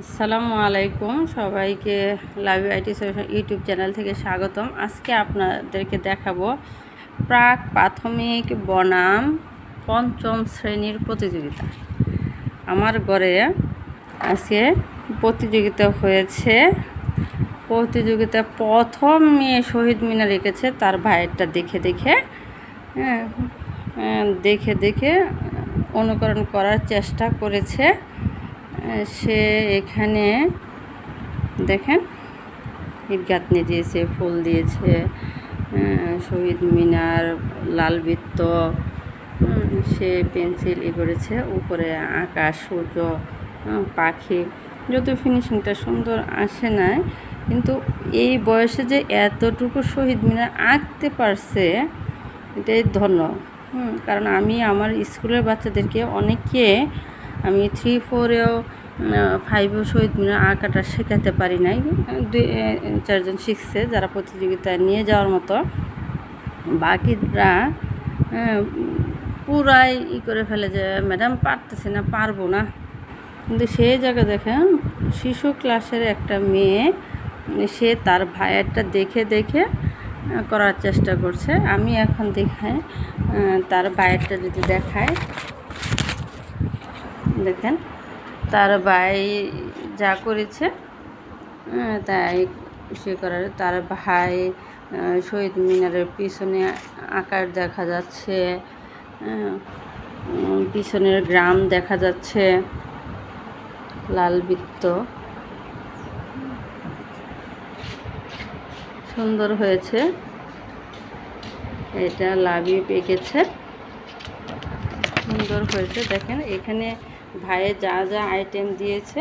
আসসালামু আলাইকুম সবাইকে লাইভ আইটি ইউটিউব চ্যানেল থেকে স্বাগতম। আজকে আপনাদেরকে দেখাবো প্রাক প্রাথমিক বনাম পঞ্চম শ্রেণির প্রতিযোগিতা। আমার ঘরে আজকে প্রতিযোগিতা হয়েছে। প্রতিযোগিতা প্রথম মেয়ে শহীদ মিনা রেখেছে তার ভাইয়েরটা দেখে দেখে হ্যাঁ, হ্যাঁ, দেখে দেখে অনুকরণ করার চেষ্টা করেছে। সে এখানে, দেখেন গাঁথনি দিয়েছে, ফুল দিয়েছে শহীদ মিনার, লাল বৃত্ত সে পেন্সিল ই করেছে, উপরে আকাশ, সূর্য পাখি যত ফিনিশিংটা সুন্দর আসে নাই, কিন্তু এই বয়সে যে এতটুকু শহীদ মিনার আঁকতে পারছে, এটাই ধন্য কারণ আমি আমার স্কুলের বাচ্চাদেরকে অনেকে আমি থ্রি ফোরেও ফাইভেও শহীদ মিনার আঁকাটা শেখাতে পারি নাই। দুই চারজন শিখছে যারা প্রতিযোগিতায় নিয়ে যাওয়ার মতো। বাকিরা পুরাই ই করে ফেলে যে, ম্যাডাম, পারতেছে না, পারব না। কিন্তু সেই জায়গা দেখেন, শিশু ক্লাসের একটা মেয়ে, সে তার ভাইয়েরটা দেখে দেখে করার চেষ্টা করছে। আমি এখন দেখাই তার ভাইয়েরটা যদি দেখায়। দেখেন। তার ভাই যা করেছে তাই সে করার। তার ভাই শহীদ মিনারের পিছনে আকার দেখা যাচ্ছে পিছনের গ্রাম দেখা যাচ্ছে, লাল বৃত্ত। সুন্দর হয়েছে। এটা লাভিয়ে পেকেছে সুন্দর হয়েছে, দেখেন, এখানে ভাইয়ে যা যা আইটেম দিয়েছে,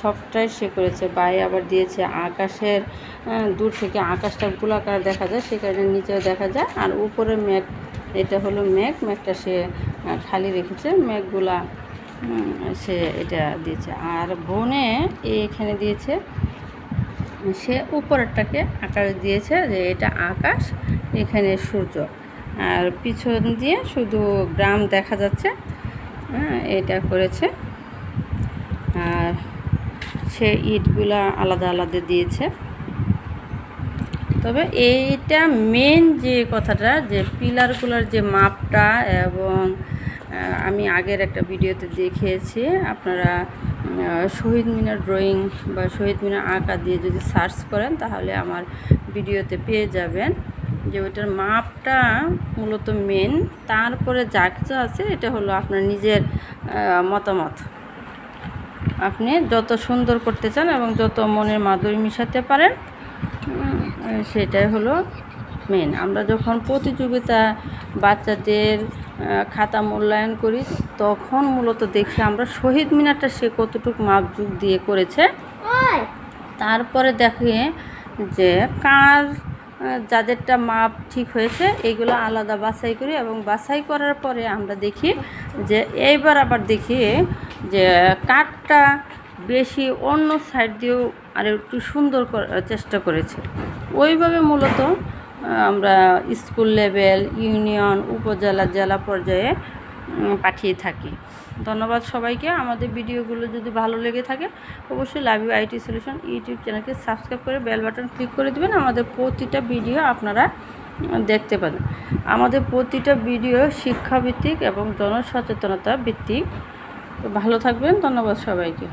সবটাই সে করেছে। ভাই আবার দিয়েছে আকাশের দূর থেকে আকাশটা গোলাকার দেখা যায় সেখানে নিচেও দেখা যায়। আর উপরে মেঘ, এটা হলো মেঘ, মেঘটা সে খালি রেখেছে, মেঘগুলা সে এটা দিয়েছে। আর বনে এখানে দিয়েছে, সে উপরেরটাকে আকাশ দিয়েছে, যে এটা আকাশ, এখানে সূর্য। আর পিছন দিয়ে শুধু গ্রাম দেখা যাচ্ছে। হ্যাঁ এটা করেছে। আর সে ইটগুলা আলাদা আলাদা দিয়েছে। তবে এইটা মেন যে কথাটা, যে পিলারগুলোর যে মাপটা এবং আমি আগের একটা ভিডিওতে দেখিয়েছি, আপনারা শহীদ মিনার ড্রয়িং বা শহীদ মিনার আঁকা দিয়ে যদি সার্চ করেন, তাহলে আমার ভিডিওতে পেয়ে যাবেন। যে ওইটার মাপটা মূলত মেন তারপরে যা কিছু আছে এটা হলো আপনার নিজের মতামত। আপনি যত সুন্দর করতে চান এবং যত মনের মাধুরী মিশাতে পারেন সেটাই হলো মেন আমরা যখন প্রতিযোগিতা বাচ্চাদের খাতা মূল্যায়ন করি তখন মূলত দেখি আমরা শহীদ মিনারটা সে কতটুকু মাপযুগ দিয়ে করেছে। তারপরে দেখে যে কার যাদেরটা মাপ ঠিক হয়েছে, এগুলো আলাদা বাছাই করি এবং বাছাই করার পরে আমরা দেখি যে এইবার আবার দেখি যে কাঠটা বেশি অন্য সাইড দিয়েও আর একটু সুন্দর চেষ্টা করেছে। ওইভাবে মূলত আমরা স্কুল লেভেল ইউনিয়ন উপজেলা, জেলা পর্যায়ে পাঠিয়ে থাকি। ধন্যবাদ সবাইকে। আমাদের ভিডিওগুলো যদি ভালো লেগে থাকে, অবশ্যই love you IT solution YouTube চ্যানেলকে সাবস্ক্রাইব করে বেল বাটন ক্লিক করে দেবেন। আমাদের প্রতিটা ভিডিও আপনারা দেখতে পাবেন। আমাদের প্রতিটা ভিডিও শিক্ষাভিত্তিক এবং জনসচেতনতা ভিত্তিক। ভালো থাকবেন। ধন্যবাদ সবাইকে।